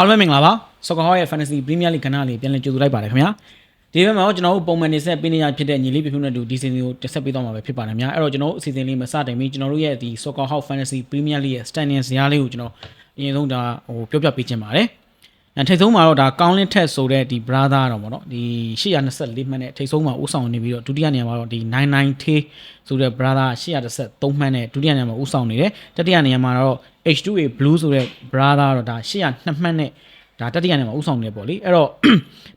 အားလုံးပဲမင်္ဂလာပါဆော့ကာဟောရဲ့ Fantasy Premier League ကဏ္ဍလေးပြန်လည်ကြိုဆိုလိုက်ပါတယ်ခင်ဗျာဒီဘက်မှာတော့ကျွန်တော်တို့ပုံမှန်နေဆက်ပေးနေရဖြစ်တဲ့ညီလေးပြဖြူနဲ့တူဒီစီဇန်ကိုတက်ဆက်ပေးသွားမှာပဲဖြစ်ပါတယ်ခင်ဗျာအဲ့တော့ကျွန်တော်တို့အစီအစဉ်လေးမစတင်မီကျွန်တော်တို့ရဲ့ဒီ Soccer House Fantasy Premier League ရဲ့ standing ဇာတ်လေးကိုကျွန်တော်အရင်ဆုံးဒါဟိုပြောပြပေးခြင်းပါတယ်အဲထိတ်ဆုံးမှာတော့ဒါကောင်းလင်းထက်ဆိုတဲ့ဒီ brother တော့ဗောနော်ဒီ824မှတ်နဲ့ထိတ်ဆုံးမှာဥဆောင်နေပြီးတော့ဒုတိယနေရာမှာတော့ဒီ99 T ဆိုတဲ့ brother 813မှတ်နဲ့ဒုတိယနေရာမှာဥဆောင်နေတယ်တတိယနေရာမှာတော့ H2A Blue ဆိုတဲ့ brother တော့ဒါ802မှတ်နဲ့ဒါတတိယနေရာမှာဥဆောင်နေပေါ့လေအဲ့တော့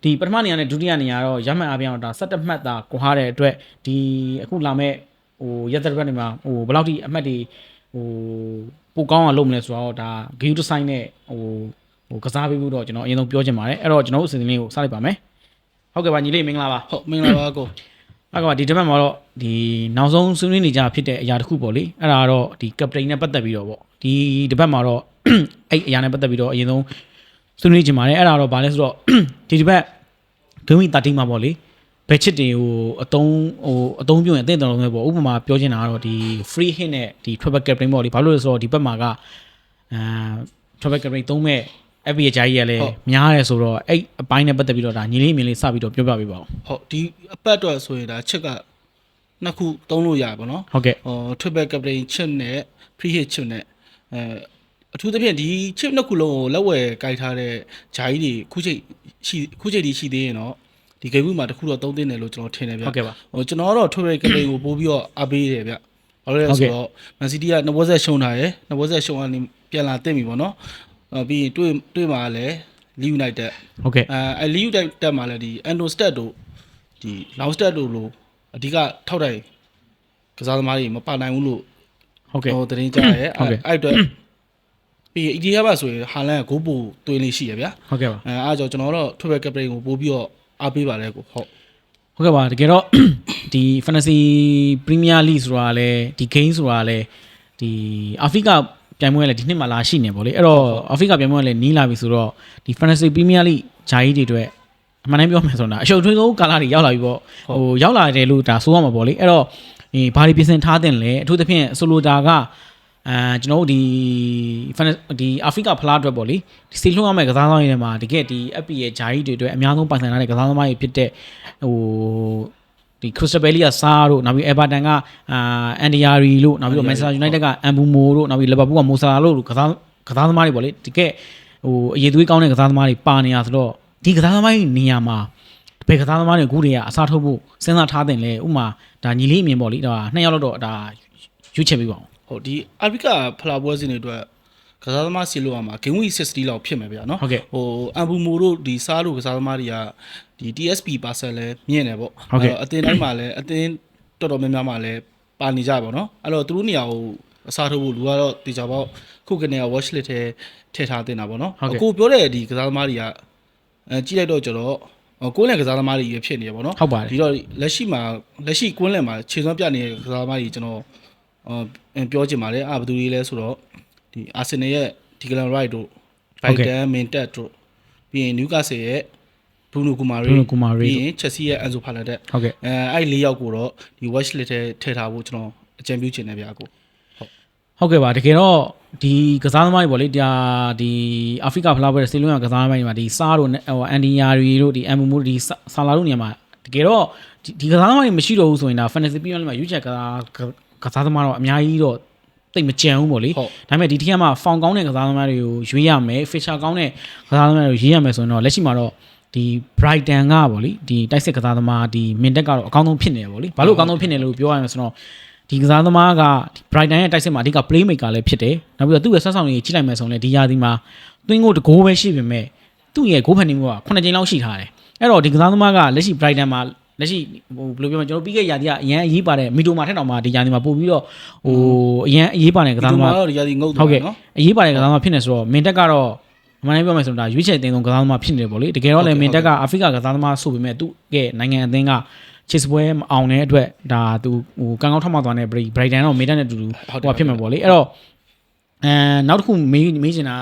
ဒီပထမနေရာနဲ့ဒုတိယနေရာတော့ရမှန်အပြင်တော့ဒါ17မှတ်သာကွာတဲ့အတွက်ဒီအခုလာမဲ့ဟိုရက်သက်ဘက်နေမှာဟိုဘယ်လောက်ထိအမှတ်တွေဟိုပိုကောင်းအောင်လုပ်မလဲဆိုတော့ဒါ view design နဲ့ဟိုဟိုကစားပေးဖို့တော့ကျွန်တော်အရင်ဆုံးပြောချင်ပါတယ်အဲ့တော့ကျွန်တော်တို့အစီအစဉ်လေးကိုစလိုက်ပါမယ်ဟုတ်ကဲ့ပါညီလေးမင်္ဂလာပါဟုတ်မင်္ဂလာပါကိုအဲ့ကောင်ဒီတစ်ပတ်မှာတော့ဒီနောက်ဆုံးဆွေးနွေးနေကြဖြစ်တဲ့အရာတစ်ခုပေါ့လေအဲ့ဒါကတော့ဒီကပတိန်နဲ့ပတ်သက်ပြီးတော့ပေါ့ ဒီတစ်ပတ်မှာတော့အဲ့အရာနဲ့ပတ်သက်ပြီးတော့အရင်ဆုံးဆွေးနွေးချင်ပါတယ်အဲ့ဒါတော့ဗာလဲဆိုတော့ဒီတစ်ပတ်ဂိမ်းဝီတာတီမှာပေါ့လေဘယ်ချစ်တွေကိုအတုံးဟိုအတုံးပြုံးရင်အသင့်တော်လုံးပဲပေါ့ဥပမာပြောချင်တာကတော့ဒီ free hit နဲ့ဒီ triple captain ပေါ့လေဘာလို့လဲဆိုတော့ဒီဘက်မှာကအာ triple captain သုံးမဲ့ FB အကြိုင်းကြီးရလဲများတယ်ဆိုတော့အဲ့အပိုင်းနဲ့ပတ်သက်ပြီးတော့ဒါညီလေးမြင်လေးစပြီးတော့ပြောပြပေးပါဦးဟုတ်ဒီအပတ်တော့ဆိုရင်ဒါချက်ကနှစ်ခုသုံးလို့ရပါတော့ဟုတ်ကဲ့ဟို triple captain chip နဲ့ free hit chip နဲ့ အဲအထူးသဖြင့်ဒီ chip နှစ်ခုလုံးကိုလက်ဝယ်ကိုက်ထားတဲ့ဂျာကြီးတွေခုချိန်ရှိခုချိန်ဒီရှိသေးရင်တော့ဒီ game မှာတစ်ခုတော့သုံးသင့်တယ်လို့ကျွန်တော်ထင်တယ်ဗျဟုတ်ကဲ့ပါဟိုကျွန်တော်ကတော့ triple captain ကိုပို့ပြီးတော့အားပေးတယ်ဗျဘာလို့လဲဆိုတော့ Man City ကနှစ်ပွဲဆက်ရှုံးတာရယ်နှစ်ပွဲဆက်ရှုံးကနေပြန်လာတက်ပြီပေါ့နော်အဲပြီးရင်တွေ့တွေ့မှာလည်း Leeds United ဟုတ်ကဲ့အဲအဲလီယူတက်တက်မှာလည်းဒီအန်ဒိုစတက်တို့ဒီလောင်စတက်တို့လိုအဓိကထောက်တိုင်ကစားသမားတွေမပါနိုင်ဘူးလို့ ဟုတ်ကဲ့ဟိုသတင်းကြားရဲဟုတ်ကဲ့အဲ့အတွက်ပြီးအီဒီယာပါဆိုရင်ဟာလန်ကဂိုးပိုသွင်းလေးရှိရဗျာဟုတ်ကဲ့ပါအဲအားကြောင့်ကျွန်တော်တော့ထွေဘက်ကပတိန်ကိုပို့ပြီးတော့အားပေးပါလဲကိုဟုတ်ဟုတ်ကဲ့ပါတကယ်တော့ဒီ Fantasy Premier League ဆိုတာလဲဒီ game ဆိုတာလဲဒီအာဖရိကပြိုင်ပွဲလဲဒီနှစ်မှာလာရှိနေပေါ့လေအဲ့တော့အာဖရိကပြိုင်ပွဲလဲနီးလာပြီဆိုတော့ဒီ Fantasy Premier League ဂျာကြီးတွေအတွက်အမှန်တမ်းပြောမယ်ဆိုတော့အရှုပ်ထွေးဆုံးကာလတွေရောက်လာပြီပေါ့ဟိုရောက်လာတယ်လို့ဒါဆိုရမှာပေါ့လေအဲ့တော့ ဒီဘာတွေပြင်ဆင်ထားတင်လဲအထူးသဖြင့်ဆိုလိုတာကအာကျွန်တော်တို့ဒီ Fantasy ဒီအာဖရိကဖလားအတွက်ပေါ့လေဒီစီလွှတ်ရမယ့်ကစားသမားတွေထဲမှာတကယ်ဒီ FP ရဲ့ဂျာကြီးတွေအတွက်အများဆုံးပိုင်ဆိုင်ထားတဲ့ကစားသမားတွေဖြစ်တဲ့ဟိုဒီ Crystal Palace ကစားတို့နောက်ပြီး Everton ကအာ Andiari လို့နောက်ပြီးတော့ Manchester United က Ambumo တို့နောက်ပြီး Liverpool က Mosa လို့ကစားကစားသမားတွေပေါ့လေတကယ်ဟိုအရေးသွေးကောင်းတဲ့ကစားသမားတွေပါနေရဆိုတော့ဒီကစားသမားတွေနေရာမှာ ဘယ်ကစားသမားတွေအခုတည်းကအစားထုတ်ဖို့စဉ်းစားထားတယ်လေဥပမာဒါညီလေးအမြင်ပေါ့လေဒါနှစ်ယောက်လောက်တော့ဒါရွေးချယ်ပေးပါအောင်ဟုတ်ဒီအာဖရိကဖလာပွဲစဉ်တွေအတွက်ကစားသမားစီလိုရမှာ game week 60လောက်ဖြစ်မယ်ဗျာနော်ဟုတ်ကဲ့ဟိုအမ်ဘူမိုတို့ဒီစားတို့ကစားသမားတွေကဒီ TSP ပါဆယ်လဲမြင့်တယ်ပေါ့ဟုတ်ကဲ့အဲ့တော့အတင်းတိုင်းမှာလဲအတင်းတော်တော်များများမှာလဲပါနေကြပါတော့အဲ့တော့သူတို့နေရာကိုအစားထိုးဖို့လူကတော့တေချာပေါ့ခုကနေက watch list ထဲထည့်ထားတင်တာပေါ့နော်ဟုတ်ကဲ့အခုပြောတဲ့ဒီကစားသမားတွေကအဲကြည့်လိုက်တော့ကျတော့ဟို ကိုယ်နဲ့ကစားသမားတွေရဖြစ်နေရပေါ့နော်ဟုတ်ပါတယ်ဒီတော့လက်ရှိမှာလက်ရှိကွင်းလယ်မှာခြေစွမ်းပြနေတဲ့ကစားသမားတွေကျွန်တော်အော်ပြောချင်ပါတယ်အာဘယ်သူတွေလဲဆိုတော့ဒီအာဆင်နယ်ရဲ့ဒီဂလန်ရိုက်တို့ဘိုင်တန်မင်တက်တို့ပြီးရင်နျူကာဆယ်ရဲ့ဘရူနိုကူမာရီ Bruno Guimaraes ပြီးရင်ချက်စီရဲ့အန်ဆိုဖာလက်တက်ဟုတ်ကဲ့အဲအဲ့လေးယောက်ကိုတော့ဒီ watch list ထဲထည့်ထားဖို့ကျွန်တော်အကြံပြုချင်တယ်ဗျာကို ဟုတ်ကဲ့ပါတကယ်တော့ဒီကစားသမားတွေပေါ့လေဒါဒီအာဖရိကဖလားပွဲစီလုံးရကစားသမားတွေမှာဒီစားတို့ဟိုအန်ဒီယာရီတို့ဒီအမ်မူမိုတို့ဒီဆာလာတို့နေရာမှာတကယ်တော့ဒီဒီကစားသမားတွေမရှိတော့ဘူးဆိုရင်ဒါ fantasy ပြည့်ရမှာယူချက်ကစားကစားသမားတော့အများကြီးတော့တိတ်မကြံဘူးပေါ့လေဟုတ်ဒါပေမဲ့ဒီထက်မှာဖောင်ကောင်းတဲ့ကစားသမားတွေကိုရွေးရမယ် feature ကောင်းတဲ့ကစားသမားတွေကိုရွေးရမယ်ဆိုရင်တော့လက်ရှိမှာတော့ဒီ Brighton ကပေါ့လေဒီတိုက်စစ်ကစားသမားဒီ min တက်ကတော့အကောင်းဆုံးဖြစ်နေတယ်ပေါ့လေဘာလို့အကောင်းဆုံးဖြစ်နေလဲလို့ပြောရမယ်ဆိုတော့ ဒီကစားသမားက Brighton ရဲ့တိုက်စစ်မှာအဓိက play maker လည်းဖြစ်တယ်။နောက်ပြီးတော့သူ့ရဲ့ဆက်ဆောင်တွေကြည့်လိုက်မယ်ဆိုရင်လည်းဒီရာသီမှာသွင်းကိုတကိုးပဲရှိပေမဲ့သူ့ရဲ့ဂိုးဖန်နေမှုက9ကြိမ်လောက်ရှိထားတယ်။အဲ့တော့ဒီကစားသမားကလက်ရှိ Brighton မှာလက်ရှိဟိုဘယ်လိုပြောမလဲကျွန်တော်ပြီးခဲ့ရာသီကအရန်အရေးပါတဲ့မီတိုမာထက်တောင်မှဒီရာသီမှာပို့ပြီးတော့ဟိုအရန်အရေးပါတဲ့ကဒီစားသမားမှာတော့ဒီရာဒီငုတ်ဟုတ်သွားကဲ့နော်အရေးပါတဲ့ကစားသမားဖြစ်နေဆိုတော့မင်တက်ကတော့အမှန်တမ်းပြောမယ်ဆိုတော့ဒါရွေးချယ်တင်ဆုံးကစားသမားဖြစ်နေတယ်ပေါ့လေတကယ်တော့လည်းမင်တက်ကအာဖရိကကစားသမားဆိုပေမဲ့သူ့ရဲ့နိုင်ငံအသင်းက ချစ်စပွဲမအောင်တဲ့အတွက်ဒါသူဟိုကံကောင်းထောက်မှသွားတဲ့ Brighton တော့မင်တက်နဲ့အတူတူဟုတ်တယ်ဟိုဖြစ်မှာပေါ့လေအဲ့တော့အဲနောက်တစ်ခုမေးမေးချင်တာ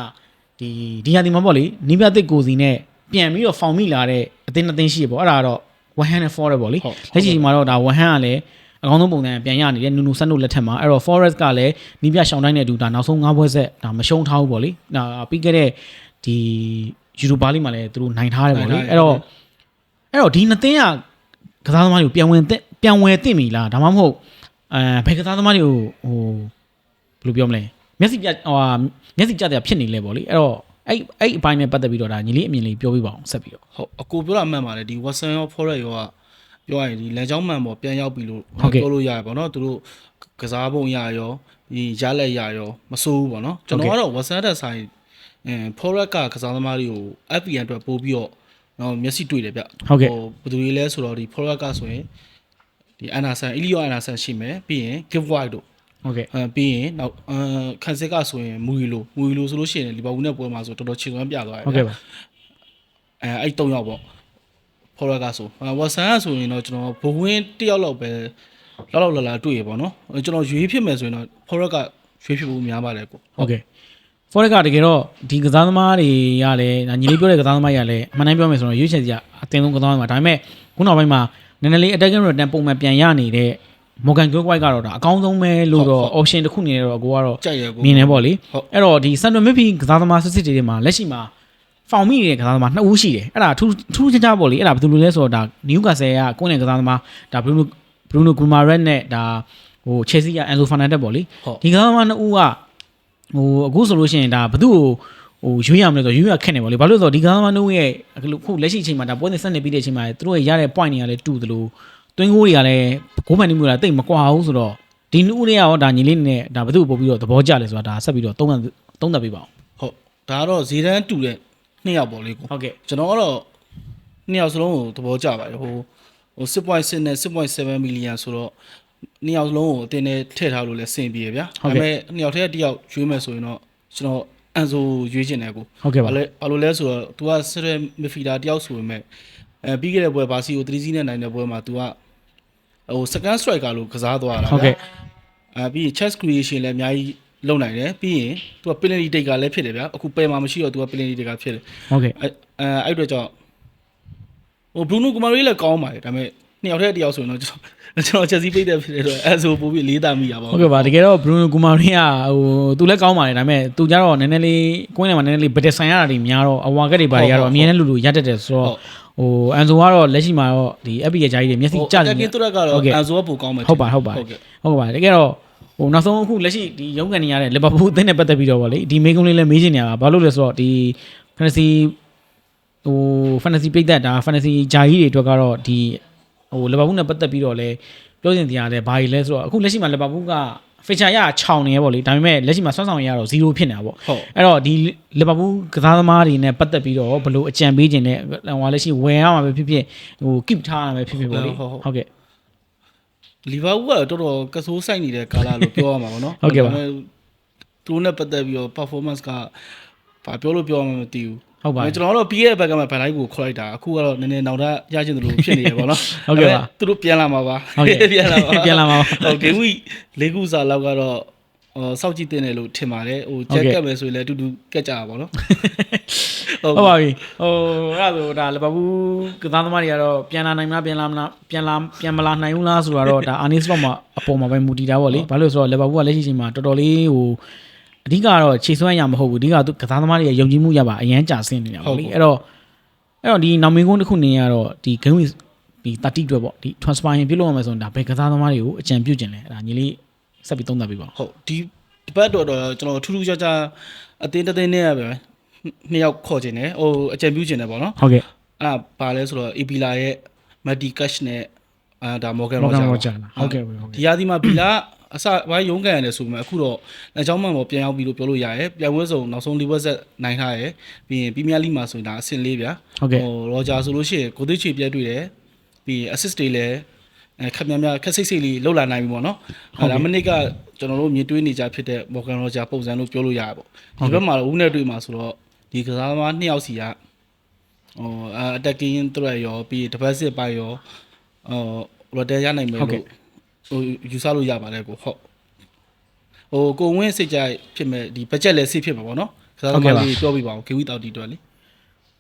ကဒီဒီဟာဒီမှာပေါ့လေနီးပြတစ်ကိုစီနဲ့ပြန်ပြီးတော့ဖောင်မိလာတဲ့အသင်းအသင်းရှိရပေါ့အဲ့ဒါကတော့ဝဟန်နဲ့ Forest ပေါ့လေဟုတ်လက်ရှိမှာတော့ဒါဝဟန်ကလည်းအကောင်းဆုံးပုံစံပြန်ရနေတယ်နူနူဆန်တို့လက်ထက်မှာအဲ့တော့ Forest ကလည်းနီးပြရှောင်းတိုင်းနဲ့အတူဒါနောက်ဆုံး၅ဘွဲဆက်ဒါမရှုံးထားဘူးပေါ့လေဒါပြီးခဲ့တဲ့ဒီယူရိုပါလိမှာလည်းသူတို့နိုင်ထားတယ်ပေါ့လေနိုင်ထားတယ်အဲ့တော့အဲ့တော့ဒီနှစ်သင်းက ကစားသမားတွေကိုပြန်ဝင်သင့်ပြန်ဝင်သင့်ပြီလားဒါမှမဟုတ်အဲဘယ်ကစားသမားတွေကိုဟိုဘယ်လိုပြောမလဲမျက်စိပြဟိုဟာမျက်စိကျတဲ့ဖြစ်နေလဲပေါ့လေအဲ့တော့အဲ့အဲ့အပိုင်းနဲ့ပတ်သက်ပြီးတော့ဒါညီလေးအမြင်လေးပြောပြပါအောင်ဆက်ပြီးတော့ဟုတ်အကိုပြောတာမှန်ပါတယ်ဒီ Watson ရော Forest ရောကပြောရရင်ဒီလမ်းကြောင်းမှန်ပေါ်ပြန်ရောက်ပြီလို့ဟုတ်ကဲ့ပြောလို့ရတယ်ပေါ့နော်သူတို့ကစားပုံရရောဒီရလက်ရရောမစိုးဘူးပေါ့နော်ကျွန်တော်ကတော့ Watson တက်ဆိုင်အင်း Forest ကကစားသမားတွေကို FPN အတွက်ပို့ပြီးတော့ နော်မျက်စိတွေ့တယ်ဗျဟုတ်ကဲ့ဟိုဘယ်သူတွေလဲဆိုတော့ဒီ Forest ကဆိုရင်ဒီ Anderson Elio Anderson ရှိမယ်ပြီးရင် Give White တို့ဟုတ်ကဲ့အဲပြီးရင်နောက်အမ်ခန်စစ်ကဆိုရင်မူရီလိုမူရီလိုဆိုလို့ရှိရင်လီဗာပူးနဲ့ပွဲမှာဆိုတော်တော်ခြေစွမ်းပြသွားတယ်ဟုတ်ကဲ့ပါအဲအဲ့၃ယောက်ပေါ့ဖော်ရကဆိုဝတ်ဆန်ကဆိုရင်တော့ကျွန်တော်ဘဝင်းတစ်ယောက်လောက်ပဲလောက်လောက်လာလာတွေ့ရပေါ့နော်အဲကျွန်တော်ရွေးဖြစ်မယ်ဆိုရင်တော့ဖော်ရကရွေးဖြစ်ဖို့များပါတယ်ကိုဟုတ်ကဲ့ forex ကတကယ်တော့ဒီကစားသမားတွေကလည်းဒါညီလေးပြောတဲ့ကစားသမားတွေကလည်းအမှန်တမ်းပြောမယ်ဆိုတော့ရွေးချယ်စရာအသင်ဆုံးကစားသမားဒါပေမဲ့ခုနောက်ပိုင်းမှာနည်းနည်းလေး attacking return ပုံမှန်ပြန်ရနေတဲ့ Morgan Gilquite ကတော့ဒါအကောင်းဆုံးပဲလို့တော့ option တစ်ခုအနေနဲ့တော့ကိုကတော့ကြိုက်ရကိုမြင်နေပေါ့လေဟုတ်အဲ့တော့ဒီ Central Midfield ကစားသမားစစ်စစ်တွေမှာလက်ရှိမှာဖောင်မိနေတဲ့ကစားသမားနှစ်ဦးရှိတယ်အဲ့ဒါထူးထူးခြားခြားပေါ့လေအဲ့ဒါဘယ်သူလို့လဲဆိုတော့ဒါ Newcastle ကကိုယ့်နဲ့ကစားသမားဒါ Bruno Bruno Guimaraes နဲ့ဒါဟို Chelsea က Enzo Fernandez ပေါ့လေဟုတ်ဒီကစားသမားနှစ်ဦးက ဟိုအခုဆိုလို့ရှိရင်ဒါဘသူ့ကိုဟိုရွေးရမလဲဆိုတော့ရွေးရခက်နေပါလေဘာလို့လဲဆိုတော့ဒီကစားသမားနှစ်ဦးရဲ့အခုလက်ရှိအချိန်မှာဒါပွဲစဉ်ဆက်နေပြီးတဲ့အချိန်မှာသူတို့ရဲ့ရတဲ့ point တွေကလည်းတူသလိုတွင်းကိုတွေကလည်းဂိုးမှန်နေမှုလားတိတ်မကွာဘူးဆိုတော့ဒီနှစ်ဦးတွေကရောဒါညီလေးနဲ့ဒါဘသူ့ကိုပို့ပြီးတော့သဘောကျလဲဆိုတာဒါဆက်ပြီးတော့သုံးသပ်သုံးသပ်ပေးပါအောင်ဟုတ်ဒါကတော့ဇီဒန်တူတဲ့နှစ်ယောက်ပေါ့လေကိုဟုတ်ကဲ့ကျွန်တော်ကတော့နှစ်ယောက်စလုံးကိုသဘောကျပါတယ်ဟိုဟို6.6နဲ့6.7 million ဆိုတော့ နှစ်ယောက်စလုံးကိုအတင်းနဲ့ထည့်ထားလို့လည်းစင်ပြေဗျာဒါပေမဲ့နှစ်ယောက်တည်းတစ်ယောက်ရွေးမယ်ဆိုရင်တော့ကျွန်တော်အန်ဆိုရွေးချင်တယ်ကို ဟုတ်ကဲ့ပါ ဘာလဲဘာလို့လဲဆိုတော့ तू ကဆရမီဖီတာတယောက်ဆိုပေမဲ့အဲပြီးခဲ့တဲ့ပွဲဘာစီကို3စီးနဲ့နိုင်တဲ့ပွဲမှာ तू ကဟို second striker လို့ကစားသွားတာ ဟုတ်ကဲ့ အဲပြီးရင် chess creation လည်းအများကြီးလုပ်နိုင်တယ်ပြီးရင် तू က penalty taker လည်းဖြစ်တယ်ဗျာအခုပယ်မှာမရှိတော့ तू က penalty taker ဖြစ်တယ် ဟုတ်ကဲ့ အဲအဲအဲ့အတွက်ကြောင့်ဟို Bruno Guimaraes လည်းကောင်းပါတယ်ဒါပေမဲ့နှစ်ယောက်တည်းတယောက်ဆိုရင်တော့ ကျွန်တော်ကျွန်တော် Chelsea ပိတ်တဲ့ဖြစ်တဲ့အတွက်အဲဆိုပို့ပြီးလေးတာမိတာပေါ့ဟုတ်ကဲ့ပါတကယ်တော့ Bruno Guimaraes ကဟိုသူလည်းကောင်းပါတယ်ဒါပေမဲ့သူကြတော့နည်းနည်းလေးကိုင်းထဲမှာနည်းနည်းလေးဗတက်ဆိုင်ရတာတွေများတော့အဝါကက်တွေပါတွေကတော့အမြင်နဲ့လူလူရက်တက်တယ်ဆိုတော့ဟိုအန်ဆိုကတော့လက်ရှိမှာတော့ဒီ FB ရဲ့ဂျာကြီးတွေမျက်စိကျနေတတယ်ကယ်တော့ကတော့ဟုတ်ကဲ့အန်ဆိုကပိုကောင်းမယ်ဟုတ်ပါဟုတ်ပါဟုတ်ကဲ့ဟုတ်ပါတကယ်တော့ဟိုနောက်ဆုံးအခုလက်ရှိဒီရုံးကန်နေရတဲ့လီဗာပူးအသင်းနဲ့ပတ်သက်ပြီးတော့ဗောလေဒီမေးခွန်းလေးလည်းမေးချင်နေရတာဘာလို့လဲဆိုတော့ဒီ fantasy ဟို fantasy ပိတ်သက်ဒါ fantasy ဂျာကြီးတွေအတွက်ကတော့ဒီ ဟိုလီဗာပူးနဲ့ပတ်သက်ပြီးတော့လည်းပြောချင်တရားတယ်ဘာကြီးလဲဆိုတော့အခုလက်ရှိမှာလီဗာပူးက feature ရ6နေရဗောလေဒါပေမဲ့လက်ရှိမှာဆွမ်းဆောင်ရတော့0ဖြစ်နေတာဗောဟုတ်အဲ့တော့ဒီလီဗာပူးကစားသမားတွေနဲ့ပတ်သက်ပြီးတော့ဘယ်လိုအကြံပေးခြင်းနဲ့ဟိုလက်ရှိဝယ်ရမှာပဲဖြစ်ဖြစ်ဟို keep ထားရမှာပဲဖြစ်ဖြစ်ဗောလေဟုတ်ကဲ့လီဗာပူးကတော့တော်တော်ကဆိုးဆိုင်နေတဲ့ကာလာလို့ပြောရမှာပေါ့နော်ဟုတ်ကဲ့ပါဒါပေမဲ့သူတို့နဲ့ပတ်သက်ပြီးတော့ performance ကဘာပြောလို့ပြောမှမသိဘူး ဟုတ်ပါအဲကျွန်တော်တို့ပြီးခဲ့တဲ့ဘက်ကမှဗန်လိုက်ကိုခေါ်လိုက်တာအခုကတော့နည်းနည်းနောက်ထပ်ရချင်တယ်လို့ဖြစ်နေရပေါ့နော်ဟုတ်ကဲ့ပါသူတို့ပြန်လာမှာပါဟုတ်ကဲ့ပြန်လာမှာပြန်လာမှာပါဟုတ် game week လေးခုစာလောက်ကတော့ဟိုစောက်ကြည့်တင်တယ်လို့ထင်ပါတယ်ဟိုဟုတ်ချက်ကကဲ့ကပ်မယ်ဆိုရင်လည်းအတူတူကက်ကြတာပေါ့နော်ဟုတ်ပါပြီဟိုအဲ့ဒါဆိုဒါလီဗာပူးကစားသမားတွေကတော့ပြန်လာနိုင်မလားပြန်လာမလားပြန်လာပြန်မလာနိုင်ဘူးလားဆိုတော့ဒါအာနီစလော့မှာအပေါ်မှာပဲမူတည်တာပေါ့လေဘာလို့လဲဆိုတော့လီဗာပူးကလက်ရှိချိန်မှာတော်တော်လေးဟို အဓိကကတော့ခြေစွမ်းရမဟုတ်ဘူးအဓိကသူကစားသမားတွေရဲ့ယုံကြည်မှုရပါအရန်ကြာဆင်းနေတာပေါ့လေအဲ့တော့အဲ့တော့ဒီနောက်မင်းကုန်းတစ်ခုနေရတော့ဒီ game week ဒီ30အတွက်ပေါ့ဒီ transfer ရင်ပြုလုပ်ရမယ်ဆိုရင်ဒါဘယ်ကစားသမားတွေကိုအကြံပြုကျင်လဲအဲ့ဒါညီလေးဆက်ပြီးသုံးသပ်ပေးပါဦးဟုတ်ဒီဒီဘက်တော့တော့ကျွန်တော်ထူးထူးခြားခြားအတင်းတစ်တင်းနဲ့ရပဲနှစ်ယောက်ခေါ်ခြင်းတယ်ဟိုအကြံပြုခြင်းတယ်ပေါ့နော်ဟုတ်ကဲ့အဲ့ဒါဘာလဲဆိုတော့ AP လာရဲ့ Mati Cash နဲ့အာဒါ Morgan Morgan Roger Roger လားဟုတ်ကဲ့ဟုတ်ကဲ့ဒီရာသီမှာဘီလာ အစဝိုင်းရုံးကန်ရတယ်ဆိုပေမဲ့အခုတော့လက်ချောင်းမှန်ပေါ်ပြန်ရောက်ပြီလို့ပြောလို့ရတယ်ပြန်ဝဲစုံနောက်ဆုံးလီဝက်ဆက်နိုင်ထားရယ်ပြီးရင်ပီးမီးယားလိမှာဆိုရင်ဒါအဆင့်လေးဗျာဟုတ်ကဲ့ဟိုရောဂျာဆိုလို့ရှိရင်ကိုသိချေပြက်တွေ့တယ်ပြီးရင် assist တွေလည်းအဲခက်များများခက်စိတ်စိတ်လေးလှုပ်လာနိုင်ပြီပေါ့နော်အဲဒါမနစ်ကကျွန်တော်တို့မြင်တွေ့နေကြဖြစ်တဲ့ Morgan Roger ပုံစံလို့ပြောလို့ရပါပေါ့ဒီဘက်မှာတော့ဦးနဲ့တွေ့မှာဆိုတော့ဒီကစားသမားနှစ်ယောက်စီကဟိုအ attacking threat ရောပြီးရင် defensive ပိုင်းရောဟို rotate ရနိုင်မယ်ဟုတ်ကဲ့လို့ ဟိုယူဆလို့ရပါတယ်ကိုဟုတ်ဟိုကိုဝင်းစိတ်ကြိုက်ဖြစ်မဲ့ဒီ budget လည်းစိတ်ဖြစ်မှာပေါ့နော်ကစားသမားလေးပြောပြပါဦး KV တောက်တီအတွက်လေ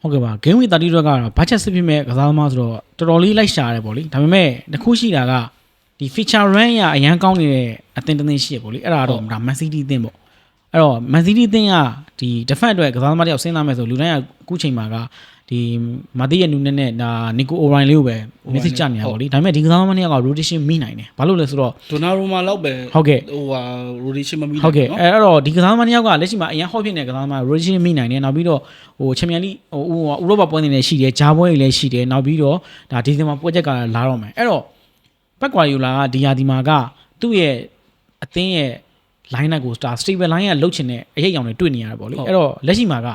ဟုတ်ကဲ့ပါ game week 30အတွက်ကတော့ဘာချက်စစ်ဖြစ်မဲ့ကစားသမားဆိုတော့တော်တော်လေးလိုက်ရှာရတယ်ပေါ့လေဒါပေမဲ့တစ်ခုရှိတာကဒီ feature run ရအရန်ကောင်းနေတဲ့အသင်းတစ်သင်းရှိရပေါ့လေအဲ့ဒါတော့ဒါ Man City အသင်းပေါ့အဲ့တော့ Man City အသင်းကဒီ defense အတွက်ကစားသမားတယောက်စဉ်းစားမယ်ဆိုလူတိုင်းကအခုချိန်မှာက ဒီမာတီရဲ့နူနဲ့နဲ့ဒါနီကိုအိုရိုင်လေးကိုပဲ message ကြနေရပါဘောလေဒါပေမဲ့ဒီကစားသမားနှစ်ယောက်က rotation မိနိုင်တယ်ဘာလို့လဲဆိုတော့ဒိုနာရိုမာလောက်ပဲဟုတ်ကဲ့ဟိုဟာ rotation မမိဟုတ်ကဲ့နော်အဲ့အဲ့တော့ဒီကစားသမားနှစ်ယောက်ကလက်ရှိမှာအရင်ဟော့ဖြစ်နေတဲ့ကစားသမား rotation မိနိုင်တယ်နောက်ပြီးတော့ဟိုချန်ပီယံလိဟိုဟိုဥရောပပွဲတွေလည်းရှိတယ်ဂျာပွဲတွေလည်းရှိတယ်နောက်ပြီးတော့ဒါဒီဇင်ဘာပွဲချက်ကလာတော့မယ်အဲ့တော့ဘက်ကွာယူလာကဒီယာဒီမာကသူ့ရဲ့အသင်းရဲ့ line up ကို star stable line ကလုတ်ချင်တဲ့အရေးအယောင်တွေတွေ့နေရတယ်ပေါ့လေအဲ့တော့လက်ရှိမှာက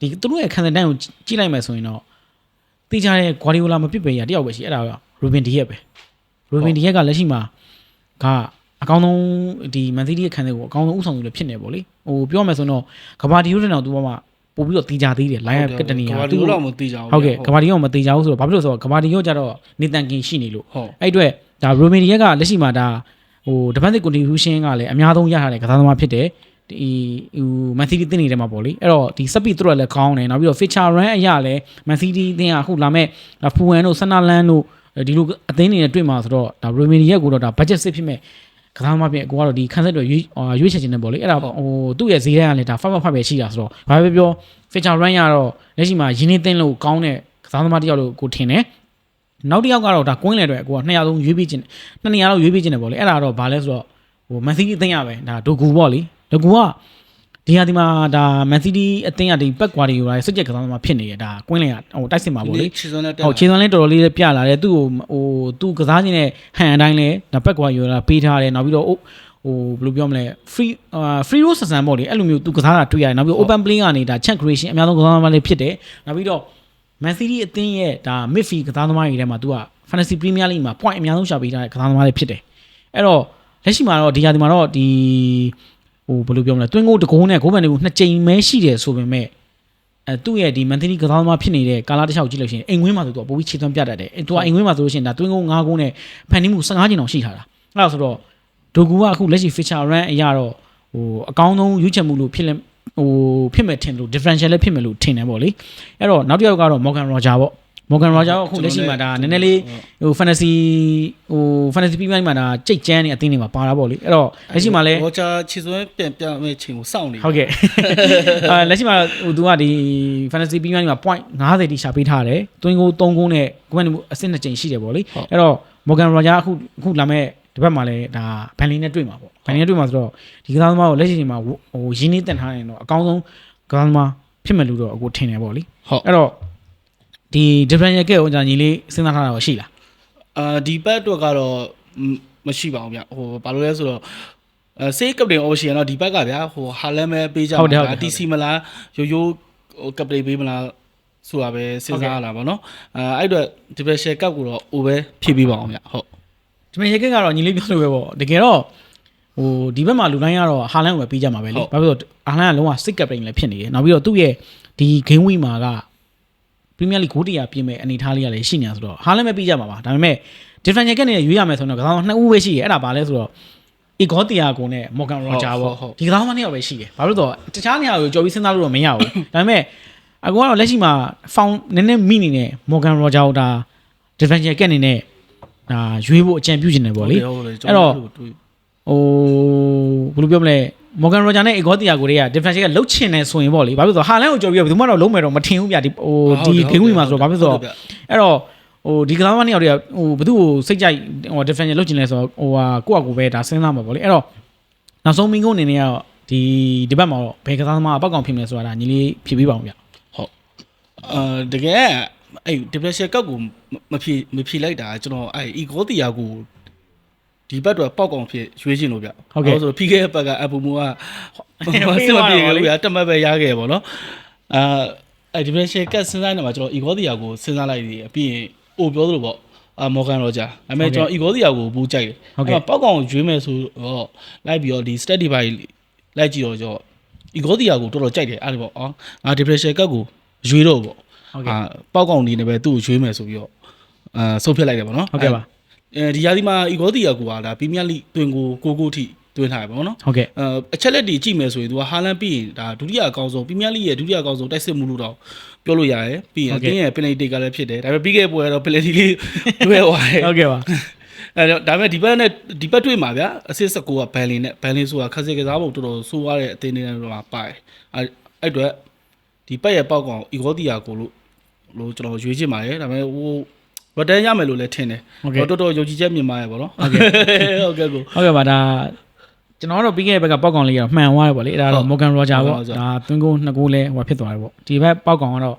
ဒီသူတို့ရဲ့ခံစားတန်းကိုကြည့်လိုက်မယ်ဆိုရင်တော့တေးကြတဲ့ Guardiola မပြစ်ပေရတယောက်ပဲရှိအဲ့ဒါက Ruben Dias ပဲ Ruben Dias ကလက်ရှိမှာကအကောင်းဆုံးဒီ Man City ရဲ့ခံစားကိုအကောင်းဆုံးဥဆောင်သူလည်းဖြစ်နေပေါ့လေဟိုပြောမှဆိုတော့ကဘာဒီယိုတဲ့တော့သူကမှပို့ပြီးတော့တေးကြသေးတယ် line up ကတနီကယာဘာသူဒီလောက်မသိကြဘူးဟုတ်ကဲ့ကဘာဒီယိုမတေးကြဘူးဆိုတော့ဘာဖြစ်လို့ဆိုတော့ကဘာဒီယိုကျတော့နေတန်ကင်ရှိနေလို့ဟုတ်အဲ့အတွက်ဒါ Ruben Dias ကလက်ရှိမှာဒါဟို defensive contribution ကလည်းအများဆုံးရထားတဲ့ကစားသမားဖြစ်တယ် ဒီဟို Man City တင်းနေတယ်မှာပေါ့လေအဲ့တော့ဒီ speed သူတို့လည်းကောင်းတယ်နောက်ပြီးတော့ feature run အရာလည်း Man City တင်းကအခုလာမဲ့ဖူဝန်တို့ဆန်နာလန်တို့ဒီလိုအသင်းတွေနဲ့တွေ့မှာဆိုတော့ဒါ Ruben Dias ကိုတော့ဒါ budget စစ်ဖြစ်မဲ့ကစားသမားပြင်ကိုကတော့ဒီခန်းဆက်တွေရွေးရွေးချယ်ခြင်းနဲ့ပေါ့လေအဲ့ဒါဟိုသူ့ရဲ့ဈေးတန်းကလည်းဒါ five five ပဲရှိတာဆိုတော့ဘာပဲပြော feature run ရတော့လက်ရှိမှာရင်းနှီးသိန်းလို့ကောင်းတဲ့ကစားသမားတစ်ယောက်လို့ကိုထင်တယ်နောက်တစ်ယောက်ကတော့ဒါကွင်းလေအတွက်ကိုက200လုံးရွေးပြီးခြင်းနှစ်နေရာလောက်ရွေးပြီးခြင်းတယ်ပေါ့လေအဲ့ဒါတော့ဘာလဲဆိုတော့ဟို Man City အသင်းရပဲဒါဒိုကူပေါ့လေ ဒိုကူကဒီဟာဒီမှာဒါ Man City အသင်းကဒီဘက်ကွာဒီယူလာစစ်ကြက်ကစားသမားဖြစ်နေရဒါကွင်းလေကဟိုတိုက်စစ်မှာပေါ့လေခြေစွမ်းနဲ့တက်ဟုတ်ခြေစွမ်းလေးတော်တော်လေးပြလာတယ်သူ့ကိုဟိုသူကစားခြင်းနဲ့ဟန်အတိုင်းလဲဒါဘက်ကွာယူလာပေးထားတယ်နောက်ပြီးတော့ဟိုဘယ်လိုပြောမလဲ free အာ free roll ဆန်ဆန်ပေါ့လေအဲ့လိုမျိုးသူကစားတာတွေ့ရတယ်နောက်ပြီး open play ကနေဒါ chance creation အများဆုံးကစားသမားလေးဖြစ်တယ်နောက်ပြီးတော့ Man City အသင်းရဲ့ဒါ midfield ကစားသမားတွေထဲမှာသူက Fantasy Premier League မှာ point အများဆုံးရှာပေးထားတဲ့ကစားသမားလေးဖြစ်တယ်အဲ့တော့လက်ရှိမှာတော့ဒီဟာဒီမှာတော့ဒီ ဟိုဘယ်လိုပြောမလဲတွင်းကိုတကုန်းနဲ့ဂိုးပန်တွေကိုနှစ်ကြိမ်ပဲရှိတယ်ဆိုပေမဲ့အဲသူ့ရဲ့ဒီ Man City ကစားသမားဖြစ်နေတဲ့ကာလာတစ်လျှောက်ကြည့်လို့ရှိရင်အိမ်ဝင်းမှာဆိုတော့ပိုပြီးခြေသွမ်းပြတတ်တယ်အဲသူကအိမ်ဝင်းမှာဆိုလို့ရှိရင်ဒါတွင်းကို9ကုန်းနဲ့ဖန်တီးမှု15ကျင်အောင်ရှိထားတာအဲ့ဒါဆိုတော့ဒိုကူကအခုလက်ရှိ feature run အရာတော့ဟိုအကောင်းဆုံးရွေးချယ်မှုလို့ဖြစ်လဲဟိုဖြစ်မဲ့ထင်လို့ differential လည်းဖြစ်မယ်လို့ထင်တယ်ပေါ့လေအဲ့တော့နောက်တစ်ယောက်ကတော့ Morgan Roger ပေါ့ Morgan Roger ကအခုလက်ရှိမှာဒါနည်းနည်းလေးဟို fantasy ဟို fantasy premier မှာဒါကြိတ်ကြမ်းနေအသင်းတွေမှာပါတာပေါ့လေအဲ့တော့လက်ရှိမှာလည်းဘောချာခြေစွမ်းပြန်ပြမဲ့ချိန်ကိုစောင့်နေဟုတ်ကဲ့အာလက်ရှိမှာဟိုသူကဒီ fantasy premier မှာ point 50တိရှာပေးထားတယ်တွင်းကို3ကုန်းနဲ့ကွန်မန်အဆင့်2ကြိမ်ရှိတယ်ပေါ့လေအဲ့တော့ Morgan Roger အခုအခုလာမဲ့ဒီဘက်မှာလည်းဒါဘန်လီနဲ့တွေ့မှာပေါ့ဘန်လီနဲ့တွေ့မှာဆိုတော့ဒီကစားသမားကိုလက်ရှိချိန်မှာဟိုရင်းနှီးတင်ထားရင်တော့အကောင်းဆုံးကစားသမားဖြစ်မယ်လို့တော့အခုထင်တယ်ပေါ့လေဟုတ်အဲ့တော့ ဒီ differential ကဲကိုကျွန်တော်ညီလေးစဉ်းစားထားတာရှိလားအာဒီဘက်အတွက်ကတော့မမရှိပါဘူးဗျဟိုဘာလို့လဲဆိုတော့အဲစေးကပတိန်အော်ရှင်တော့ဒီဘက်ကဗျာဟိုဟာလန်မဲပေးကြမှာ TC မလားရိုးရိုးဟိုကပတိန်ပေးမလားဆိုတာပဲစဉ်းစားရတာပေါ့နော်အဲအဲ့အတွက်ဒီဘက်ရှယ်ကပ်ကိုတော့ O ပဲဖြည့်ပေးပါအောင်ဗျဟုတ်ဒီမှာရေကက်ကတော့ညီလေးပြောလို့ပဲပေါ့တကယ်တော့ဟိုဒီဘက်မှာလူတိုင်းကတော့ဟာလန်ကိုပဲပေးကြမှာပဲလေဘာဖြစ်လို့ဟာလန်ကလုံးဝစစ်ကပ်ပိန်လည်းဖြစ်နေတယ်နောက်ပြီးတော့သူ့ရဲ့ဒီ game week မှာက Premier League ဂိုးတရာပြင်မဲ့အနေထားလေးကလည်းရှိနေတာဆိုတော့ဟာလန်ပဲပေးကြမှာပါဒါပေမဲ့ differential ကနေရွေးရမယ်ဆိုတော့ကစားသမားနှစ်ဦးပဲရှိတယ်အဲ့ဒါဘာလဲဆိုတော့ Igor Thiago နဲ့ Morgan Roger ပေါ့ဒီကစားသမားနှစ်ယောက်ပဲရှိတယ်ဘာလို့လဲဆိုတော့တခြားနေရာကိုကြော်ပြီးစဉ်းစားလို့တော့မရဘူးဒါပေမဲ့အကူကတော့လက်ရှိမှာ found နည်းနည်းမိနေတဲ့ Morgan Roger ကိုဒါ differential ကအနေနဲ့ဒါရွေးဖို့အကြံပြုနေတယ်ပေါ့လေဟုတ်တယ်အဲ့တော့ဟိုဘယ်လိုပြောမလဲ Morgan Roger နဲ့ Igor Thiago တွေက differential ကလုတ်ချင်နေဆိုရင်ပေါ့လေဘာဖြစ်လို့လဲဆိုတော့ဟာလန်ကိုကြော်ပြီးတော့ဘယ်သူမှတော့လုံးမယ်တော့မထင်ဘူးဗျဒီဟိုဒီ game week မှာဆိုတော့ဘာဖြစ်လို့လဲဆိုတော့အဲ့တော့ဟိုဒီကစားမနှစ်ယောက်တွေကဟိုဘယ်သူ့ကိုစိတ်ကြိုက်ဟို differential လုတ်ချင်လဲဆိုတော့ဟိုဟာကိုယ့်အကူပဲဒါစဉ်းစားမှာပေါ့လေအဲ့တော့နောက်ဆုံးမင်းကုန်းအနေနဲ့ကတော့ဒီဒီဘက်မှာတော့ဘယ်ကစားသမားအပောက်ကောင်ဖြစ်မလဲဆိုတာဒါညီလေးဖြေပေးပါအောင်ဗျအာတကယ်အဲ့ဒီပလက်ရှယ်ကောက်ကိုမဖြေမဖြေလိုက်တာကျွန်တော်အဲ့အီဂိုတီယာကို ဒီဘက်တော့ပေါက်ကောင်ဖြစ်ရွေးချင်လို့ဗျဆိုတော့ဖိခဲ့ဘက်ကအပူမူကစမပြေဘူးဗျတက်မတ်ပဲရခဲ့ပေါ့နော်အာအဲ့ဒီပလက်ရှယ်ကတ်စဉ်းစားနေမှာကျွန်တော်အီဂိုတီယာကိုစဉ်းစားလိုက်ပြီးပြီးရင်အိုပြောသလိုပေါ့အာမော်ဂန်ရောဂျာဒါပေမဲ့ကျွန်တော်အီဂိုတီယာကိုဘူးကြိုက်တယ်ပေါက်ကောင်ရွေးမယ်ဆိုတော့လိုက်ပြီးတော့ဒီ study by လိုက်ကြည့်တော့ကျွန်တော်အီဂိုတီယာကိုတော်တော်ကြိုက်တယ်အဲ့ဒီပေါ့အော်ငါဒီပလက်ရှယ်ကတ်ကိုရွေးတော့ပေါ့ဟုတ်ကဲ့အာပေါက်ကောင်နေနဲ့ပဲသူ့ကိုရွေးမယ်ဆိုပြီးတော့အာဆုံးဖြတ်လိုက်တယ်ပေါ့နော်ဟုတ်ကဲ့ပါ အဲဒီရာသီမှာအီဂိုတီယာကူကဒါပရီးမီးယားလိတွင်ကိုကိုကိုထိတွင်းထားတယ်ပေါ့နော်ဟုတ်ကဲ့အဲအချက်လက်တွေကြည့်မယ်ဆိုရင်သူကဟာလန်ပြီးရင်ဒါဒုတိယအကောင်းဆုံးပရီးမီးယားလိရဲ့ဒုတိယအကောင်းဆုံးတိုက်စစ်မှုလို့တော့ပြောလို့ရတယ်ပြီးရင်အတင်းရဲ့ပင်နယ်တီကလည်းဖြစ်တယ်ဒါပေမဲ့ပြီးခဲ့ပွဲကတော့ပင်နယ်တီလေးလွဲသွားတယ်ဟုတ်ကဲ့ပါအဲတော့ဒါပေမဲ့ဒီဘက်နဲ့ဒီဘက်တွေ့မှာဗျာအစစ်19ကဘန်လင်နဲ့ဘန်လင်ဆိုတာခက်စစ်ကစားဖို့တော်တော်ဆိုးရတဲ့အသင်းတွေနဲ့တော့ပါတယ်အဲအဲ့အတွက်ဒီဘက်ရဲ့ပေါက်ကောင်အီဂေါတီယာကိုလို့လို့ကျွန်တော်ရွေးချင်ပါတယ်ဒါပေမဲ့ဟို ရတန်ရမယ်လို့လည်းထင်တယ်ဟုတ်ကဲ့တော်တော်ယုံကြည်ချက်မြင်ပါတယ်ဗောနော်ဟုတ်ကဲ့ဟုတ်ကဲ့ကိုဟုတ်ကဲ့ပါဒါကျွန်တော်တို့ပြီးခဲ့တဲ့ဘက်ကပေါက်ကောင်လေးကတော့မှန်သွားတယ်ပေါ့လေအဲ့ဒါတော့ Morgan Roger ပေါ့ Roger ဒါသွင်းကိုနှစ်ကိုလဲဟိုဖြစ်သွားတယ်ပေါ့ဒီဘက်ပေါက်ကောင်ကတော့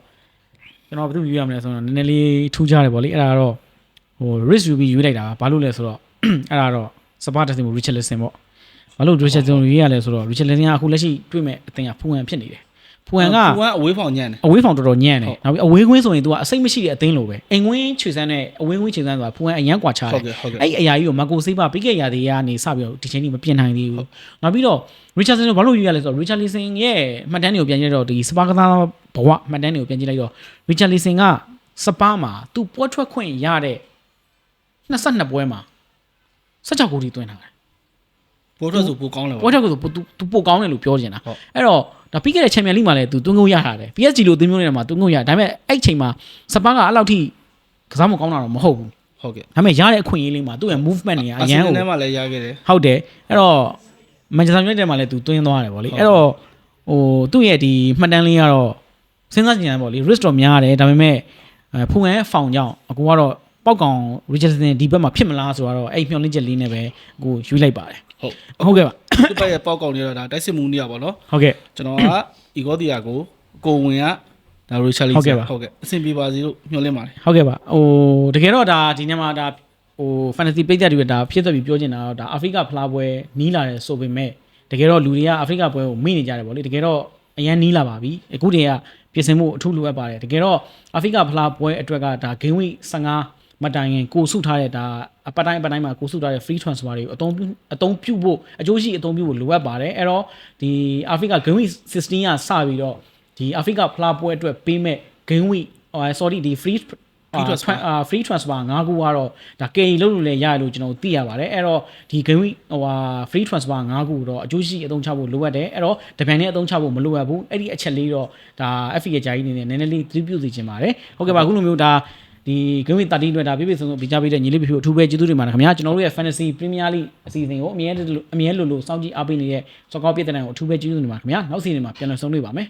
ကျွန်တော်ဘယ်သူယူရမလဲဆိုတော့နည်းနည်းလေးထူးခြားတယ်ပေါ့လေအဲ့ဒါကတော့ဟို risk ယူပြီးယူလိုက်တာဘာလို့လဲဆိုတော့အဲ့ဒါတော့ support တက်စီမို Richarlison ပေါ့ဘာလို့ Richarlison ယူရလဲဆိုတော့ Richarlison ကအခုလက်ရှိတွေ့မဲ့အသင်ကဖူဟန်ဖြစ်နေတယ် ပူဟန်ကပူဟန်အဝေးဖောင်ညံ့တယ်အဝေးဖောင်တော်တော်ညံ့တယ်နောက်ပြီးအဝေးကွင်းဆိုရင် तू ကအစိတ်မရှိတဲ့အသင်းလိုပဲအိမ်ကွင်းခြေစမ်းနဲ့အဝေးကွင်းခြေစမ်းဆိုတာပူဟန်အရန်ကွာခြားတယ်အဲ့အရာကြီးကိုမကိုစေးပါပြီးခဲ့ရာတွေကနေစပြီးတော့ဒီချိန်ကြီးမပြင်နိုင်သေးဘူးနောက်ပြီးတော့ Richardson ကိုဘာလို့ယူရလဲဆိုတော့ Richardson ရဲ့မှတ်တမ်းတွေကိုပြန်ကြည့်တော့ဒီစပါကသားဘဝမှတ်တမ်းတွေကိုပြန်ကြည့်လိုက်တော့ Richardson ကစပါမှာသူပွဲထွက်ခွင့်ရတဲ့22ပွဲမှာ16ဂိုးတီသွင်းထားတယ် ပိုးထွက်ဆိုပိုကောင်းတယ်ဗော ပွဲထွက်ကိုဆို तू तू ပိုကောင်းတယ်လို့ပြောချင်တာ ဟုတ် အဲ့တော့ဒါပြီးခဲ့တဲ့ Champions League မှာလည်း तू သွင်းကုန်ရထားတယ် PSG လို့သွင်းကုန်နေတာမှာ तू သွင်းကုန်ရဒါပေမဲ့အဲ့ချိန်မှာစပါကအဲ့လောက်ထိကစားမကောင်းတာတော့မဟုတ်ဘူး ဟုတ်ကဲ့ ဒါပေမဲ့ရတဲ့အခွင့်အရေးလေးမှာသူ့ရဲ့ movement တွေကအ အာ ရ ဆင် န် နယ် ကို ထဲမှာလည်းရခဲ့တယ် ဟုတ်တယ်အဲ့တော့ Manchester United မှာလည်းသူသွင်းသွားတယ်ဗောလေ ဟုတ် အဲ့တော့ဟိုသူ့ရဲ့ဒီမှတ်တမ်းလေးကတော့စဉ်းစားကြည့်ရင်ဗောလေ risk တော့များတယ်ဒါပေမဲ့အဲဖုန်ရဲ့ဖောင်ကြောင့်အကူကတော့ပောက်ကောင် Richardson ဒီဘက်မှာဖြစ်မလားဆိုတော့အဲ့မျောလင့်ချက်လေးနဲ့ပဲအကူယူလိုက်ပါတယ် ဟုတ်ဟုတ်ကဲ့ပါဒီဘက်ရဲ့ပေါက်ကောင်တွေတော့ဒါတိုက်စစ်မှုနေရပါတော့ဟုတ်ကဲ့ကျွန်တော်ကအီဂေါတီယာကိုကိုဝင်ကဒါရီချာလီဟုတ်ကဲ့ပါဟုတ်ကဲ့အဆင်ပြေပါစေလို့မျှော်လင့်ပါတယ်ဟုတ်ကဲ့ပါဟိုတကယ်တော့ဒါဒီနေ့မှာဒါဟို fantasy ပိတ်သက်တွေဒါဖြစ်သက်ပြီးပြောချင်တာတော့ဒါအာဖရိကဖလားပွဲနီးလာတယ်ဆိုပေမဲ့တကယ်တော့လူတွေကအာဖရိကပွဲကိုမေ့နေကြတယ်ဗောလေတကယ်တော့အရန်နီးလာပါပြီအခုတည်းကပြင်ဆင်မှုအထူးလိုအပ်ပါတယ်တကယ်တော့အာဖရိကဖလားပွဲအတွက်ကဒါ game week 15 မတိုင်ခင်ကိုစုထားတဲ့ဒါအပတ်တိုင်းအပတ်တိုင်းမှာကိုစုထားတဲ့ free transfer တွေကိုအသုံးပြုအသုံးပြုဖို့အကျိုးရှိအသုံးပြုဖို့လိုအပ်ပါတယ်အဲ့တော့ဒီအာဖရိက game week 16ကစပြီးတော့ဒီအာဖရိကဖလားပွဲအတွက်ပေးမဲ့ game week ဟို sorry ဒီ free Free transfer အာ free transfer 5ခုကတော့ဒါ KE လို့လို့လည်းရတယ်လို့ကျွန်တော်သိရပါတယ်အဲ့တော့ဒီ game week ဟိုဟာ free transfer 5ခုတော့အကျိုးရှိအသုံးချဖို့လိုအပ်တယ်အဲ့တော့တပံနဲ့အသုံးချဖို့မလိုအပ်ဘူးအဲ့ဒီအချက်လေးတော့ဒါ FA ရဲ့ဂျာကြီးအနေနဲ့နည်းနည်းလေးသတိပြုစီခြင်းပါတယ်ဟုတ်ကဲ့ပါအခုလိုမျိုးဒါ ဒီ game week 30အတွက်ဒါပြည့်ပြည့်စုံစုံပြကြပေးတဲ့ညီလေးပြပြအထူးပဲကျေးဇူးတင်ပါတယ်ခင်ဗျာကျွန်တော်တို့ရဲ့ fantasy premier league အစီအစဉ်ကိုအမြဲတမ်းအမြဲလိုလိုစောင့်ကြည့်အားပေးနေတဲ့စောကောပြည့်တဲ့နိုင်ကိုအထူးပဲကျေးဇူးတင်ပါတယ်ခင်ဗျာနောက်စီးနေမှာပြန်လည်ဆုံတွေ့ပါမယ်